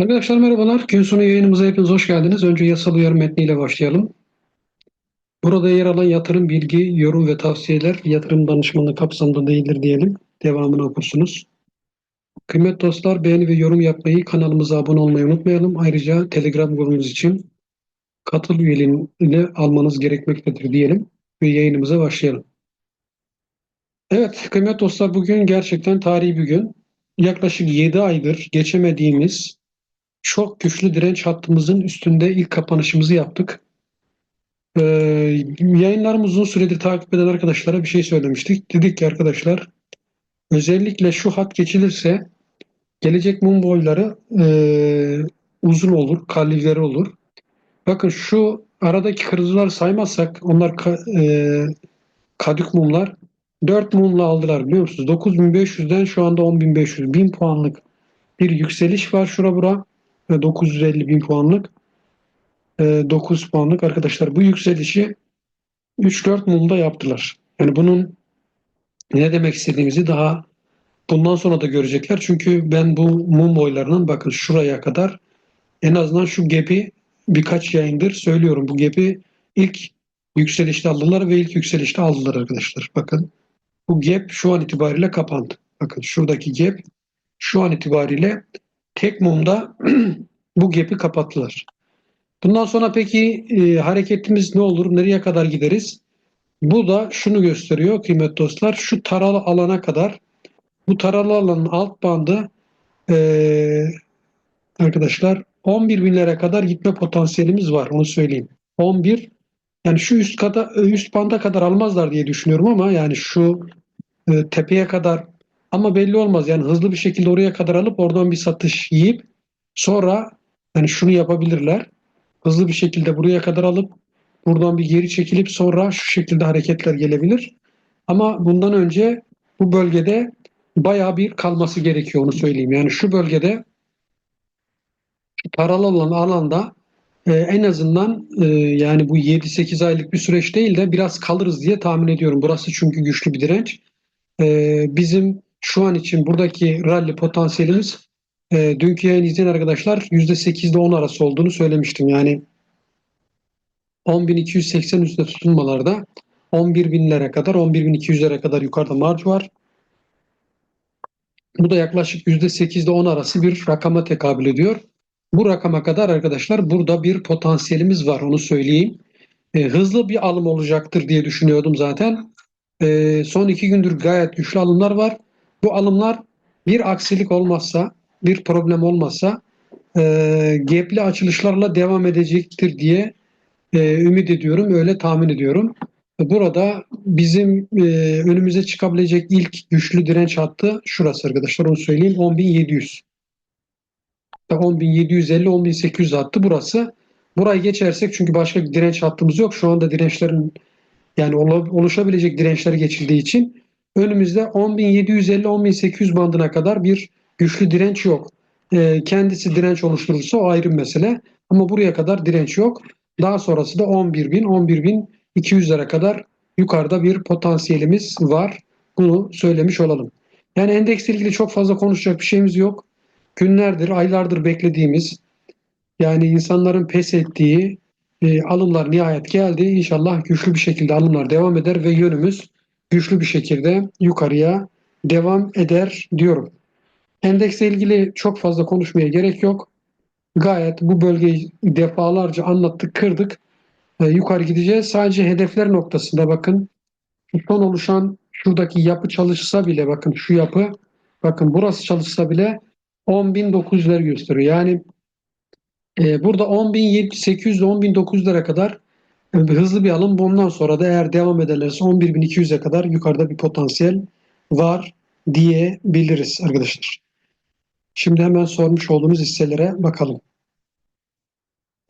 Arkadaşlar merhabalar. Gün sonu yayınımıza hepiniz hoş geldiniz. Önce yasal uyarı metniyle başlayalım. Burada yer alan yatırım, bilgi, yorum ve tavsiyeler yatırım danışmanlığı kapsamında değildir diyelim. Devamını okursunuz. Kıymetli dostlar beğeni ve yorum yapmayı, kanalımıza abone olmayı unutmayalım. Ayrıca Telegram grubumuz için katıl üyeliğini almanız gerekmektedir diyelim ve yayınımıza başlayalım. Evet kıymetli dostlar bugün gerçekten tarihi bir gün. Yaklaşık 7 aydır geçemediğimiz çok güçlü direnç hattımızın üstünde ilk kapanışımızı yaptık. Ee, yayınlarımızı uzun süredir takip eden arkadaşlara bir şey söylemiştik. Dedik ki arkadaşlar özellikle şu hat geçilirse gelecek mum boyları e, uzun olur, kalivleri olur. Bakın şu aradaki kırıcılar saymazsak onlar ka, e, kadük mumlar 4 mumla aldılar biliyor musunuz? 9500'den şu anda 10500. 1000 puanlık bir yükseliş var şura bura. 950 bin puanlık. 9 puanlık arkadaşlar bu yükselişi 3-4 mumda yaptılar. Yani bunun ne demek istediğimizi daha bundan sonra da görecekler. Çünkü ben bu mum boylarının bakın şuraya kadar en azından şu gap'i birkaç yayındır söylüyorum. Bu gap'i ilk yükselişte aldılar ve ilk yükselişte aldılar arkadaşlar. Bakın bu gap şu an itibariyle kapandı. Bakın şuradaki gap şu an itibariyle tek mumda bu gap'i kapattılar. Bundan sonra peki e, hareketimiz ne olur? Nereye kadar gideriz? Bu da şunu gösteriyor kıymetli dostlar. Şu taralı alana kadar bu taralı alanın alt bandı e, arkadaşlar 11 binlere kadar gitme potansiyelimiz var. Onu söyleyeyim. 11 yani şu üst kadar üst banda kadar almazlar diye düşünüyorum ama yani şu e, tepeye kadar ama belli olmaz. Yani hızlı bir şekilde oraya kadar alıp oradan bir satış yiyip sonra yani şunu yapabilirler. Hızlı bir şekilde buraya kadar alıp buradan bir geri çekilip sonra şu şekilde hareketler gelebilir. Ama bundan önce bu bölgede bayağı bir kalması gerekiyor onu söyleyeyim. Yani şu bölgede paralı olan alanda e, en azından e, yani bu 7-8 aylık bir süreç değil de biraz kalırız diye tahmin ediyorum. Burası çünkü güçlü bir direnç. E, bizim şu an için buradaki rally potansiyelimiz e, dünkü yayın izleyen arkadaşlar %8 ile 10 arası olduğunu söylemiştim. Yani 10.280 üstünde tutunmalarda 11.000'lere kadar 11.200'lere kadar yukarıda marj var. Bu da yaklaşık %8 ile 10 arası bir rakama tekabül ediyor. Bu rakama kadar arkadaşlar burada bir potansiyelimiz var onu söyleyeyim. E, hızlı bir alım olacaktır diye düşünüyordum zaten. E, son iki gündür gayet güçlü alımlar var. Bu alımlar bir aksilik olmazsa bir problem olmazsa e, gap'li açılışlarla devam edecektir diye e, ümit ediyorum. Öyle tahmin ediyorum. Burada bizim e, önümüze çıkabilecek ilk güçlü direnç hattı şurası arkadaşlar onu söyleyeyim 10.700. 10.750 10.800 hattı burası. Burayı geçersek çünkü başka bir direnç hattımız yok. Şu anda dirençlerin yani oluşabilecek dirençleri geçildiği için önümüzde 10.750 10.800 bandına kadar bir güçlü direnç yok. E, kendisi direnç oluşturursa o ayrı mesele. Ama buraya kadar direnç yok. Daha sonrası da 11.000, 11.200'lere kadar yukarıda bir potansiyelimiz var. Bunu söylemiş olalım. Yani endeksle ilgili çok fazla konuşacak bir şeyimiz yok. Günlerdir, aylardır beklediğimiz yani insanların pes ettiği e, alımlar nihayet geldi. İnşallah güçlü bir şekilde alımlar devam eder ve yönümüz güçlü bir şekilde yukarıya devam eder diyorum. Endeksle ilgili çok fazla konuşmaya gerek yok. Gayet bu bölgeyi defalarca anlattık, kırdık. E, yukarı gideceğiz. Sadece hedefler noktasında bakın. Son oluşan şuradaki yapı çalışsa bile bakın şu yapı bakın burası çalışsa bile 10.900'ler gösteriyor. Yani e, burada 10.800 ile 10.900'lere kadar hızlı bir alım. Bundan sonra da eğer devam ederlerse 11.200'e kadar yukarıda bir potansiyel var diyebiliriz arkadaşlar. Şimdi hemen sormuş olduğumuz hisselere bakalım.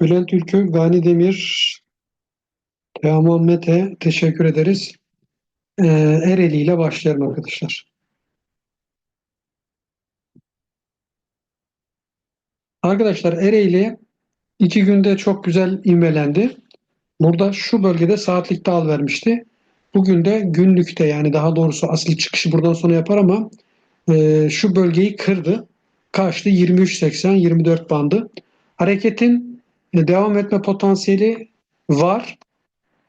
Bülent Ülkü, Gani Demir, Teoman Mete teşekkür ederiz. Ee, Ereli ile başlayalım arkadaşlar. Arkadaşlar Ereğli iki günde çok güzel ivmelendi. Burada şu bölgede saatlikte al vermişti. Bugün de günlükte yani daha doğrusu asıl çıkışı buradan sonra yapar ama e, şu bölgeyi kırdı kaçtı? 23.80-24 bandı. Hareketin e, devam etme potansiyeli var.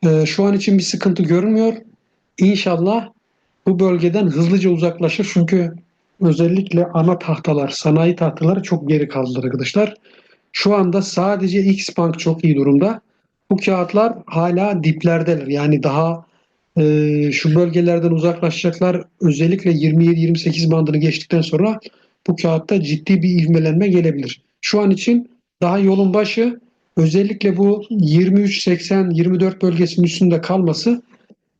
E, şu an için bir sıkıntı görünmüyor. İnşallah bu bölgeden hızlıca uzaklaşır. Çünkü özellikle ana tahtalar, sanayi tahtaları çok geri kaldılar arkadaşlar. Şu anda sadece X Bank çok iyi durumda. Bu kağıtlar hala diplerdeler. Yani daha e, şu bölgelerden uzaklaşacaklar. Özellikle 27-28 bandını geçtikten sonra bu kağıtta ciddi bir ivmelenme gelebilir. Şu an için daha yolun başı özellikle bu 23-80-24 bölgesinin üstünde kalması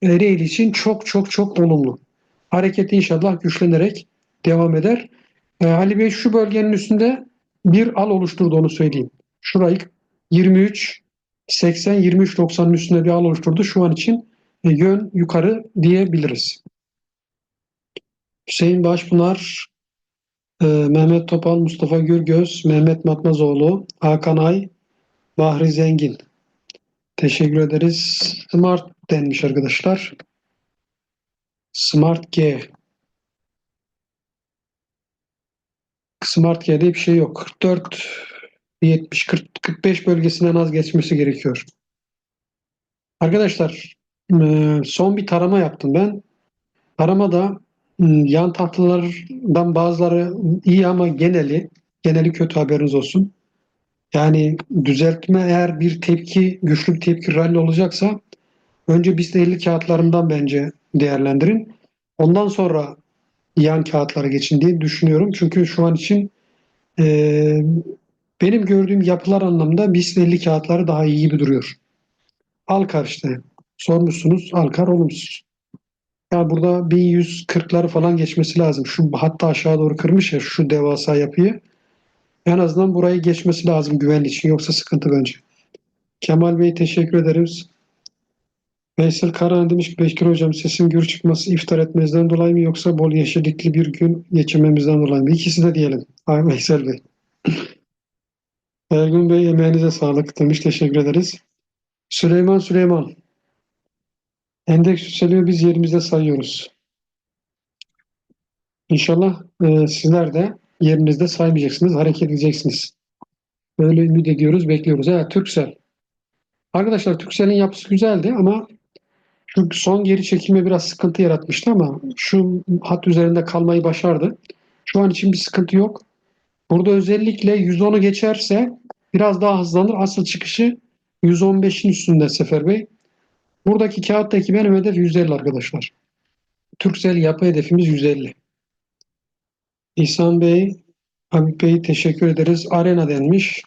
e, Reel için çok çok çok olumlu. Hareket inşallah güçlenerek devam eder. E, Ali Bey şu bölgenin üstünde bir al oluşturdu onu söyleyeyim. Şurayı 23 80 23 90'ın üstünde bir al oluşturdu. Şu an için e, yön yukarı diyebiliriz. Hüseyin Başpınar, e, Mehmet Topal, Mustafa Gürgöz, Mehmet Matmazoğlu, Hakan Ay, Bahri Zengin. Teşekkür ederiz. Smart denmiş arkadaşlar. Smart G. Smart G'de bir şey yok. 44 70 40, 45 bölgesinden az geçmesi gerekiyor. Arkadaşlar e, son bir tarama yaptım ben. Taramada yan tahtalardan bazıları iyi ama geneli geneli kötü haberiniz olsun. Yani düzeltme eğer bir tepki, güçlü bir tepki rally olacaksa önce BIST 50 kağıtlarından bence değerlendirin. Ondan sonra yan kağıtlara geçin diye düşünüyorum. Çünkü şu an için e, benim gördüğüm yapılar anlamda BIST 50 kağıtları daha iyi gibi duruyor. Alkar işte. Sormuşsunuz. Alkar olumsuz. Yani burada 1140'ları falan geçmesi lazım. Şu hatta aşağı doğru kırmış ya şu devasa yapıyı. En azından burayı geçmesi lazım güvenli için. Yoksa sıkıntı bence. Kemal Bey teşekkür ederiz. Veysel Karahan demiş ki Bekir Hocam sesin gür çıkması iftar etmezden dolayı mı yoksa bol yeşillikli bir gün geçirmemizden dolayı mı? İkisi de diyelim. Ay Veysel Bey. Ergun Bey emeğinize sağlık demiş. Teşekkür ederiz. Süleyman Süleyman. Endeks yükseliyor biz yerimizde sayıyoruz. İnşallah e, sizler de yerinizde saymayacaksınız, hareket edeceksiniz. Böyle ümit ediyoruz, bekliyoruz. Evet, Türksel. Arkadaşlar Türksel'in yapısı güzeldi ama şu son geri çekilme biraz sıkıntı yaratmıştı ama şu hat üzerinde kalmayı başardı. Şu an için bir sıkıntı yok. Burada özellikle 110'u geçerse biraz daha hızlanır. Asıl çıkışı 115'in üstünde Sefer Bey. Buradaki kağıttaki benim hedef 150 arkadaşlar. Türksel yapı hedefimiz 150. İhsan Bey, Habib Bey teşekkür ederiz. Arena denmiş.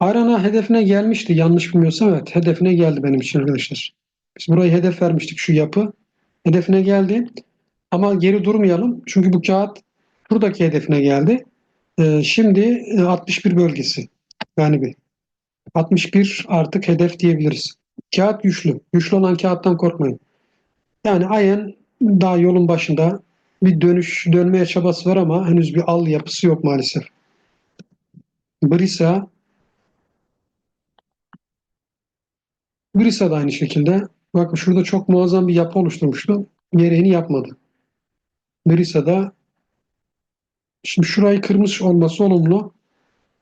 Arena hedefine gelmişti yanlış bilmiyorsam evet hedefine geldi benim için arkadaşlar. Biz burayı hedef vermiştik şu yapı. Hedefine geldi. Ama geri durmayalım. Çünkü bu kağıt buradaki hedefine geldi. Ee, şimdi 61 bölgesi. Yani bir 61 artık hedef diyebiliriz. Kağıt güçlü. Güçlü olan kağıttan korkmayın. Yani Ayen daha yolun başında bir dönüş dönmeye çabası var ama henüz bir al yapısı yok maalesef. Brisa Brisa da aynı şekilde. Bakın şurada çok muazzam bir yapı oluşturmuştu. Gereğini yapmadı. Brisa'da şimdi şurayı kırmış olması olumlu.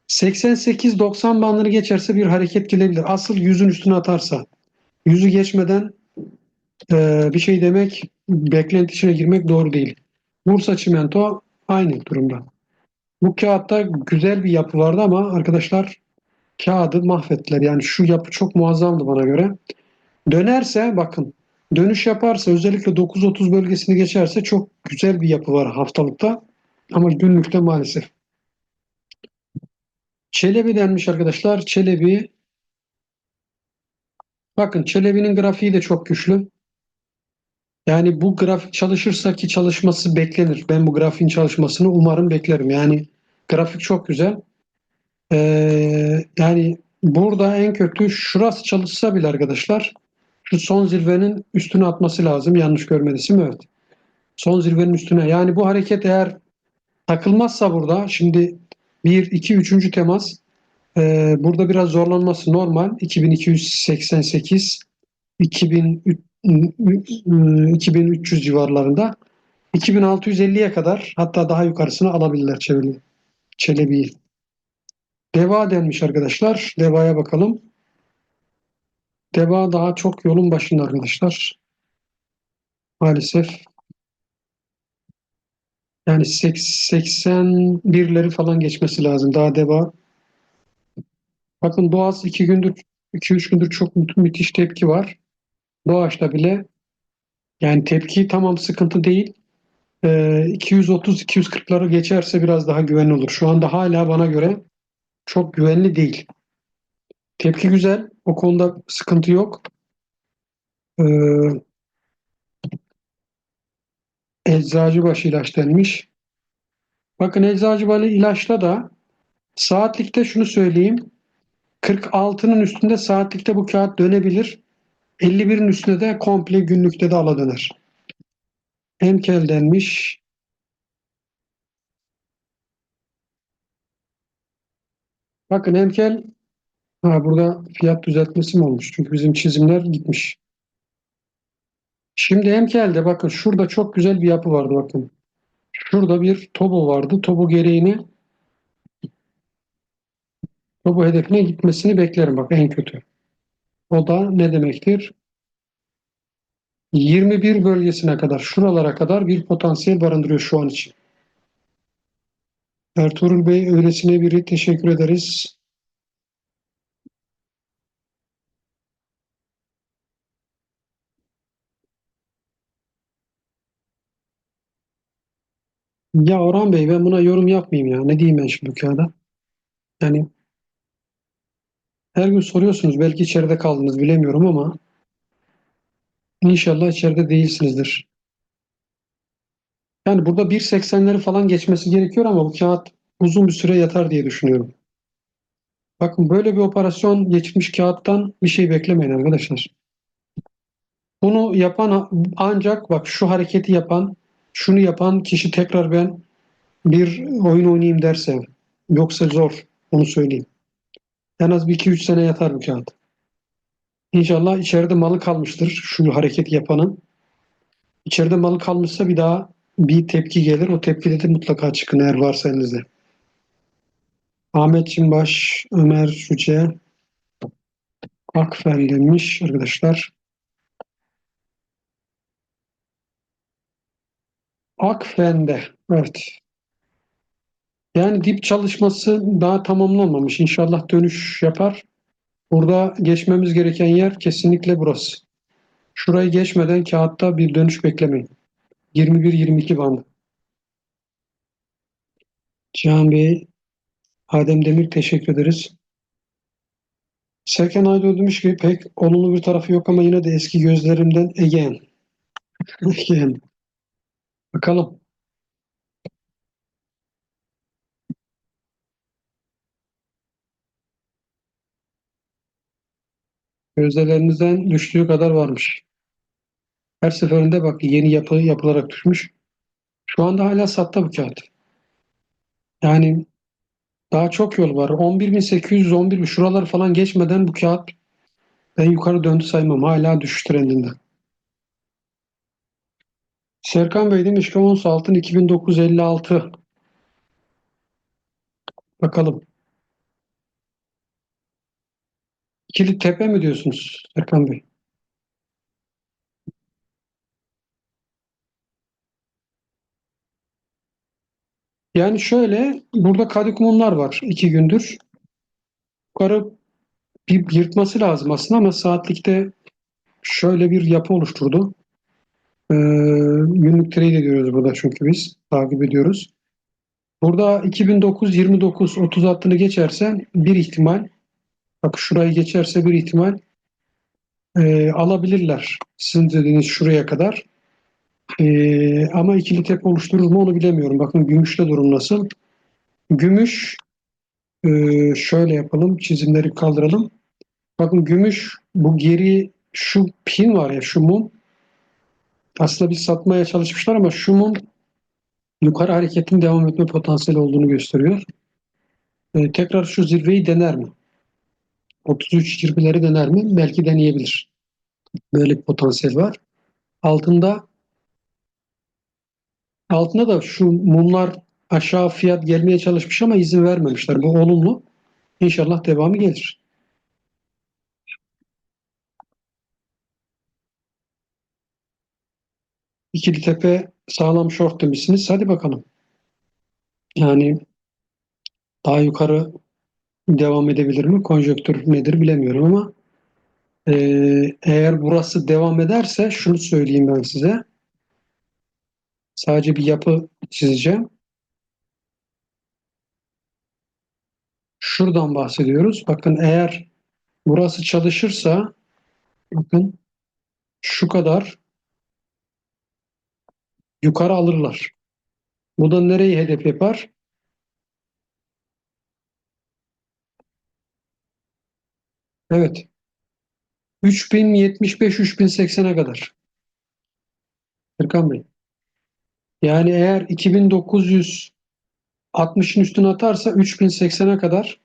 88-90 bandını geçerse bir hareket gelebilir. Asıl yüzün üstüne atarsa. Yüzü geçmeden e, bir şey demek, beklenti içine girmek doğru değil. Bursa Çimento aynı durumda. Bu kağıtta güzel bir yapı vardı ama arkadaşlar kağıdı mahvettiler. Yani şu yapı çok muazzamdı bana göre. Dönerse bakın dönüş yaparsa özellikle 9.30 bölgesini geçerse çok güzel bir yapı var haftalıkta. Ama günlükte maalesef. Çelebi denmiş arkadaşlar. Çelebi bakın Çelebi'nin grafiği de çok güçlü. Yani bu grafik çalışırsa ki çalışması beklenir. Ben bu grafiğin çalışmasını umarım beklerim. Yani grafik çok güzel. Ee, yani burada en kötü şurası çalışsa bile arkadaşlar şu son zirvenin üstüne atması lazım. Yanlış görmediysem evet. Son zirvenin üstüne. Yani bu hareket eğer takılmazsa burada şimdi 1, 2, 3. temas e, burada biraz zorlanması normal. 2288 2003, 2300 civarlarında 2650'ye kadar hatta daha yukarısını alabilirler. Çelebi. Deva denmiş arkadaşlar. Deva'ya bakalım. Deva daha çok yolun başında arkadaşlar. Maalesef. Yani 81'leri falan geçmesi lazım. Daha Deva. Bakın Doğaz 2 gündür 2-3 gündür çok mü müthiş tepki var. Doğaçta bile yani tepki tamam sıkıntı değil. Ee, 230-240'ları geçerse biraz daha güvenli olur. Şu anda hala bana göre çok güvenli değil. Tepki güzel. O konuda sıkıntı yok. Ee, Eczacıbaşı ilaç denmiş. Bakın Eczacıbaşı ilaçta da saatlikte şunu söyleyeyim. 46'nın üstünde saatlikte bu kağıt dönebilir. 51'in üstünde de komple günlükte de ala döner. Emkel denmiş. Bakın Emkel ha, burada fiyat düzeltmesi mi olmuş? Çünkü bizim çizimler gitmiş. Şimdi Emkel'de bakın şurada çok güzel bir yapı vardı bakın. Şurada bir tobo vardı. Tobo gereğini tobo hedefine gitmesini beklerim bak en kötü. O da ne demektir? 21 bölgesine kadar, şuralara kadar bir potansiyel barındırıyor şu an için. Ertuğrul Bey öylesine biri teşekkür ederiz. Ya Orhan Bey ben buna yorum yapmayayım ya. Ne diyeyim ben şimdi bu kağıda? Yani her gün soruyorsunuz. Belki içeride kaldınız bilemiyorum ama inşallah içeride değilsinizdir. Yani burada 1.80'leri falan geçmesi gerekiyor ama bu kağıt uzun bir süre yatar diye düşünüyorum. Bakın böyle bir operasyon geçmiş kağıttan bir şey beklemeyin arkadaşlar. Bunu yapan ancak bak şu hareketi yapan, şunu yapan kişi tekrar ben bir oyun oynayayım derse yoksa zor onu söyleyeyim. En az bir iki üç sene yatar bu kağıt. İnşallah içeride malı kalmıştır şu hareketi yapanın. İçeride malı kalmışsa bir daha bir tepki gelir. O tepkide de mutlaka çıkın eğer varsa elinizde. Ahmet Çimbaş, Ömer Şüce, Akfen demiş arkadaşlar. Akfen'de, evet. Yani dip çalışması daha tamamlanmamış. İnşallah dönüş yapar. Burada geçmemiz gereken yer kesinlikle burası. Şurayı geçmeden kağıtta bir dönüş beklemeyin. 21-22 bandı. Cihan Bey, Adem Demir teşekkür ederiz. Serkan Aydoğdu demiş ki pek olumlu bir tarafı yok ama yine de eski gözlerimden again. again. Bakalım. Gözlerinizden düştüğü kadar varmış. Her seferinde bak yeni yapı yapılarak düşmüş. Şu anda hala satta bu kağıt. Yani daha çok yol var. 11.800, 11 şuralar falan geçmeden bu kağıt ben yukarı döndü saymam. Hala düşüş trendinde. Serkan Bey demiş ki ons altın 2956. Bakalım. İkili tepe mi diyorsunuz Serkan Bey? Yani şöyle burada kadikumumlar var iki gündür. Yukarı bir yırtması lazım aslında ama saatlikte şöyle bir yapı oluşturdu. Ee, günlük trade ediyoruz burada çünkü biz takip ediyoruz. Burada 2009 29 30 hattını geçerse bir ihtimal bak şurayı geçerse bir ihtimal e, alabilirler. Sizin dediğiniz şuraya kadar. E, ama ikili tepe oluşturur mu onu bilemiyorum. Bakın gümüşte durum nasıl? Gümüş e, şöyle yapalım. Çizimleri kaldıralım. Bakın gümüş bu geri şu pin var ya şu mum aslında bir satmaya çalışmışlar ama şu mum yukarı hareketin devam etme potansiyeli olduğunu gösteriyor. Ee, tekrar şu zirveyi dener mi? 33-20'leri dener mi? Belki deneyebilir. Böyle bir potansiyel var. Altında altında da şu mumlar aşağı fiyat gelmeye çalışmış ama izin vermemişler. Bu olumlu. İnşallah devamı gelir. İkili tepe sağlam short demişsiniz. Hadi bakalım. Yani daha yukarı devam edebilir mi? Konjöktür nedir bilemiyorum ama e, eğer burası devam ederse şunu söyleyeyim ben size. Sadece bir yapı çizeceğim. Şuradan bahsediyoruz. Bakın eğer burası çalışırsa bakın şu kadar yukarı alırlar. Bu da nereyi hedef yapar? Evet. 3075-3080'e kadar. Erkan Bey. Yani eğer 2960'ın üstüne atarsa 3080'e kadar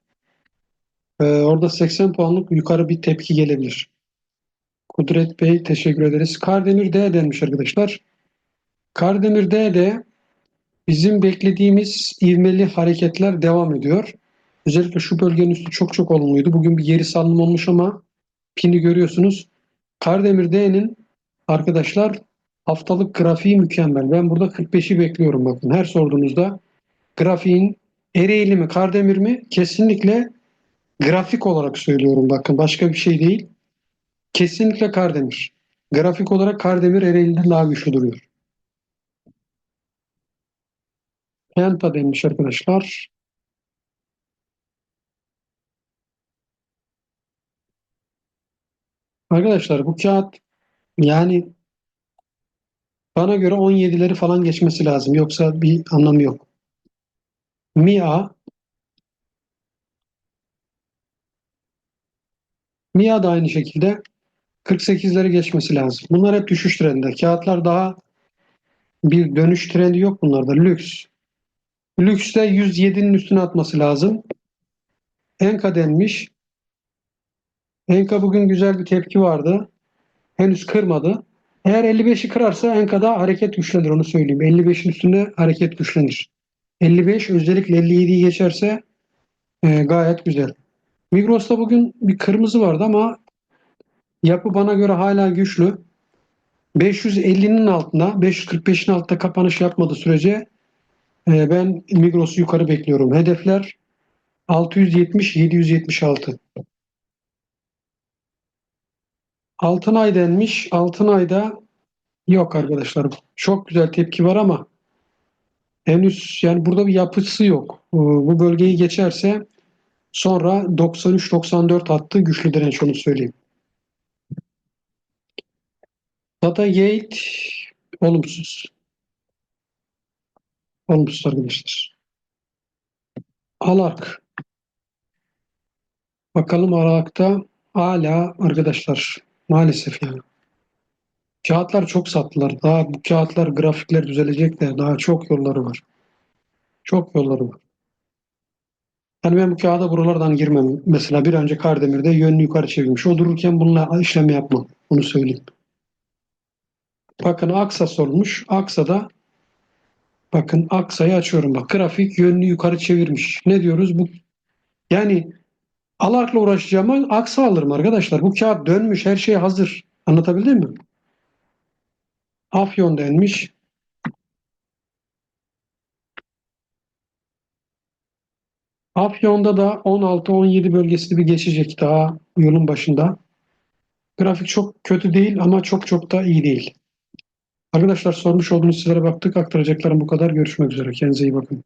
e, orada 80 puanlık yukarı bir tepki gelebilir. Kudret Bey teşekkür ederiz. Kardemir D denmiş arkadaşlar. Kardemir D'de bizim beklediğimiz ivmeli hareketler devam ediyor. Özellikle şu bölgenin üstü çok çok olumluydu. Bugün bir geri salınım olmuş ama pini görüyorsunuz. Kardemir D'nin arkadaşlar haftalık grafiği mükemmel. Ben burada 45'i bekliyorum bakın. Her sorduğunuzda grafiğin Ereğli mi Kardemir mi? Kesinlikle grafik olarak söylüyorum bakın. Başka bir şey değil. Kesinlikle Kardemir. Grafik olarak Kardemir Ereğli'den daha güçlü duruyor. Penta demiş arkadaşlar. Arkadaşlar bu kağıt yani bana göre 17'leri falan geçmesi lazım. Yoksa bir anlamı yok. Mia Mia da aynı şekilde 48'leri geçmesi lazım. Bunlar hep düşüş trendinde. Kağıtlar daha bir dönüş trendi yok bunlarda. Lüks. Lükste 107'nin üstüne atması lazım. Enka denmiş. Enka bugün güzel bir tepki vardı. Henüz kırmadı. Eğer 55'i kırarsa Enka'da hareket güçlenir onu söyleyeyim. 55'in üstünde hareket güçlenir. 55 özellikle 57'yi geçerse e, gayet güzel. Migros'ta bugün bir kırmızı vardı ama yapı bana göre hala güçlü. 550'nin altında, 545'in altında kapanış yapmadığı sürece ben Migros'u yukarı bekliyorum. Hedefler 670-776. Altınay denmiş. Altınay'da yok arkadaşlar. Çok güzel tepki var ama henüz yani burada bir yapısı yok. Ee, Bu bölgeyi geçerse sonra 93-94 hattı güçlü direnç onu söyleyeyim. Data Gate olumsuz. Olumsuz arkadaşlar. Alark. Bakalım Alark'ta hala arkadaşlar maalesef yani. Kağıtlar çok sattılar. Daha bu kağıtlar grafikler düzelecek de daha çok yolları var. Çok yolları var. Yani ben bu kağıda buralardan girmem. Mesela bir önce Kardemir'de yönünü yukarı çevirmiş. O dururken bununla işlem yapmam. Bunu söyleyeyim. Bakın Aksa sormuş. Aksa'da bakın Aksa'yı açıyorum bak. Grafik yönünü yukarı çevirmiş. Ne diyoruz? Bu yani Alark'la uğraşacağıma Aksa alırım arkadaşlar. Bu kağıt dönmüş. Her şey hazır. Anlatabildim mi? Afyon denmiş. Afyon'da da 16-17 bölgesini bir geçecek daha yolun başında. Grafik çok kötü değil ama çok çok da iyi değil. Arkadaşlar sormuş olduğunuz sizlere baktık. Aktaracaklarım bu kadar. Görüşmek üzere. Kendinize iyi bakın.